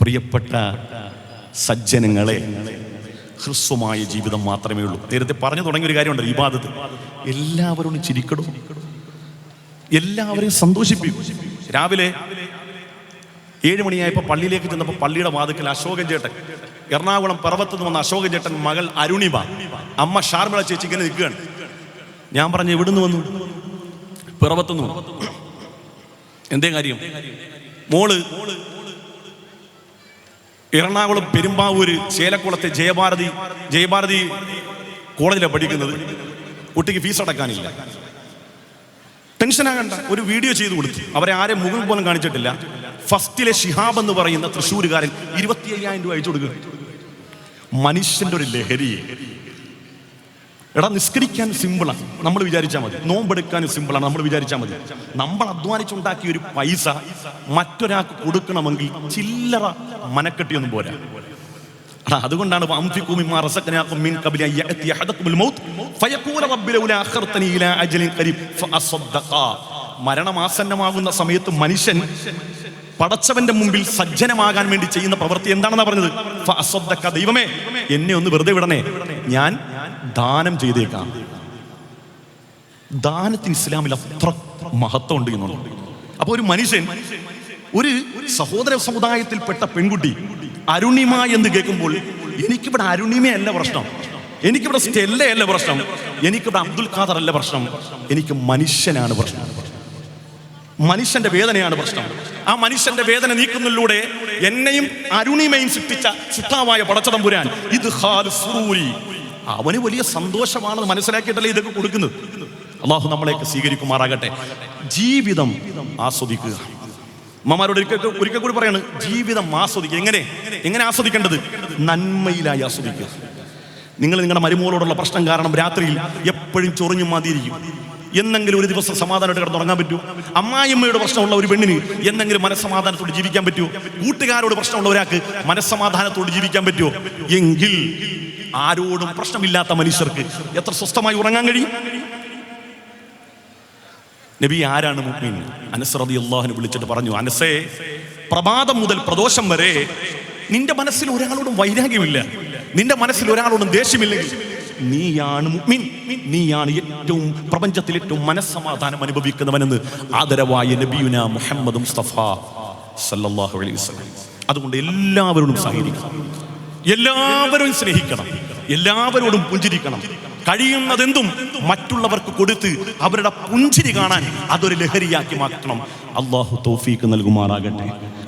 പ്രിയപ്പെട്ട സജ്ജനങ്ങളെ ഹ്രസ്വമായ ജീവിതം മാത്രമേ ഉള്ളൂ. നേരത്തെ പറഞ്ഞു തുടങ്ങിയ ഒരു കാര്യമുണ്ട് ഇബാദത്ത്. എല്ലാവരോടും ചിരിക്കടും എല്ലാവരെയും സന്തോഷിപ്പിക്കും. രാവിലെ ഏഴ് മണിയായപ്പോൾ പള്ളിയിലേക്ക് ചെന്നപ്പോൾ പള്ളിയുടെ വാതുക്കൽ അശോകൻ ചേട്ടൻ എറണാകുളം പർവത്ത് നിന്ന് വന്ന അശോകൻ ചേട്ടൻ മകൾ അരുണിമ. അമ്മ ഷാർമിള ചേച്ചി ഇങ്ങനെ നിൽക്കുകയാണ്. ഞാൻ പറഞ്ഞു എവിടുന്ന് വന്നു? പിറവത്തുനിന്ന് എന്തേ കാര്യം? മോൾ എറണാകുളം പെരുമ്പാവൂര് ചേലക്കുളത്തെ ജയഭാരതി ജയഭാരതി കോളേജിലാണ് പഠിക്കുന്നത്. കുട്ടിക്ക് ഫീസ് അടക്കാനില്ല. ടെൻഷനാകണ്ട ഒരു വീഡിയോ ചെയ്തു കൊടുത്തു. അവരെ ആരെ മുകളിൽ പോലും കാണിച്ചിട്ടില്ല. ഫസ്റ്റിലെ ഷിഹാബ് എന്ന് പറയുന്ന തൃശ്ശൂരുകാരൻ ഇരുപത്തി അയ്യായിരം രൂപ അയച്ചു കൊടുക്കുക മനുഷ്യന്റെ ഒരു ലഹരിയെ. എടാ നിസ്കരിക്കാൻ സിമ്പിളാണ് നമ്മൾ വിചാരിച്ചാൽ മതി. നോമ്പെടുക്കാൻ സിമ്പിളാണ് നമ്മൾ വിചാരിച്ചാൽ മതി. നമ്മൾ അധ്വാനിച്ചുണ്ടാക്കിയ ഒരു പൈസ മറ്റൊരാൾക്ക് കൊടുക്കണമെങ്കിൽ ചില്ലറ മനക്കെട്ടിയൊന്നും പോരാ. അതുകൊണ്ടാണ് മരണമാസന്നമാകുന്ന സമയത്ത് മനുഷ്യൻ പടച്ചവന്റെ മുമ്പിൽ സജ്ജനമാകാൻ വേണ്ടി ചെയ്യുന്ന പ്രവൃത്തി എന്താണെന്നാ പറഞ്ഞത്? ദൈവമേ. എന്നെ ഒന്ന് വെറുതെ വിടണേ. ഞാൻ ദാനം ചെയ്തേക്കാം. ദാനത്തിന് ഇസ്ലാമിൽ അത്ര മഹത്വം ഉണ്ട് എന്നുള്ളത് അപ്പൊ ഒരു മനുഷ്യൻ ഒരു സഹോദര സമുദായത്തിൽപ്പെട്ട പെൺകുട്ടി അരുണിമ എന്ന് കേൾക്കുമ്പോൾ എനിക്കിവിടെ അരുണിമയല്ല പ്രശ്നം. എനിക്കിവിടെ സ്റ്റെല്ലയല്ല പ്രശ്നം. എനിക്കിവിടെ അബ്ദുൽ ഖാദർ അല്ല പ്രശ്നം. എനിക്ക് മനുഷ്യനാണ് പ്രശ്നം. മനുഷ്യന്റെ വേദനയാണ് പ്രശ്നം. ആ മനുഷ്യന്റെ വേദന നീക്കുന്നതിലൂടെ എന്നെയും അരുണിമയും സൃഷ്ടിച്ച സുത്താവായ പടച്ചതമ്പുരാൻ ഇത് ഹാൽ അവന് വലിയ സന്തോഷമാണെന്ന് മനസ്സിലാക്കിയിട്ടല്ലേ ഇതൊക്കെ കൊടുക്കുന്നത്? അള്ളാഹു നമ്മളെയൊക്കെ സ്വീകരിക്കുമാറാകട്ടെ. ജീവിതം ആസ്വദിക്കുക. അമ്മമാരോട് ഒരിക്കൽ ഒരിക്കൽ കൂടി പറയാണ് ജീവിതം ആസ്വദിക്കുക. എങ്ങനെ? എങ്ങനെ ആസ്വദിക്കേണ്ടത്? നന്മയിലായി ആസ്വദിക്കുക. നിങ്ങൾ നിങ്ങളുടെ മരുമോളോടുള്ള പ്രശ്നം കാരണം രാത്രിയിൽ എപ്പോഴും ചൊറിഞ്ഞു മതിയിരിക്കും എന്നെങ്കിലും ഒരു ദിവസം സമാധാനമായിട്ട് കിടന്നുറങ്ങാൻ പറ്റൂ? അമ്മായിമ്മയുടെ പ്രശ്നമുള്ള ഒരു പെണ്ണിന് എന്നെങ്കിലും മനസ്സമാധാനത്തോട് ജീവിക്കാൻ പറ്റുമോ? കൂട്ടുകാരോട് പ്രശ്നമുള്ള ഒരാൾക്ക് മനസ്സമാധാനത്തോട് ജീവിക്കാൻ പറ്റുമോ? എങ്കിൽ ആരോടും പ്രശ്നമില്ലാത്ത മനുഷ്യർക്ക് എത്ര സ്വസ്ഥമായി ഉറങ്ങാൻ കഴിയും? നബി ആരാണ് മുഅ്മിൻ? അനസ് അള്ളാഹിന് വിളിച്ചിട്ട് പറഞ്ഞു അനസേ പ്രഭാതം മുതൽ പ്രദോഷം വരെ നിന്റെ മനസ്സിൽ ഒരാളോടും വൈരാഗ്യമില്ല. നിന്റെ മനസ്സിൽ ഒരാളോടും ദേഷ്യമില്ലെങ്കിൽ നീയാണ് മുഅ്മിൻ. നീയാണ് ഏറ്റവും പ്രപഞ്ചത്തിൽ ഏറ്റവും മനസ്സമാധാനം അനുഭവിക്കുന്നവനെന്ന് ആദരവായ നബിയുന മുഹമ്മദ് മുസ്തഫ സല്ലല്ലാഹു അലൈഹി വസല്ലം. അതുകൊണ്ട് എല്ലാവരോടും സഹകരിക്കണം. എല്ലാവരും സ്നേഹിക്കണം. എല്ലാവരോടും പുഞ്ചിരിക്കണം. കഴിയുന്നതെന്തും മറ്റുള്ളവർക്ക് കൊടുത്ത് അവരുടെ പുഞ്ചിരി കാണാൻ അതൊരു ലഹരിയാക്കി മാറ്റണം. അള്ളാഹു തോഫീക്ക് നൽകുമാറാകട്ടെ.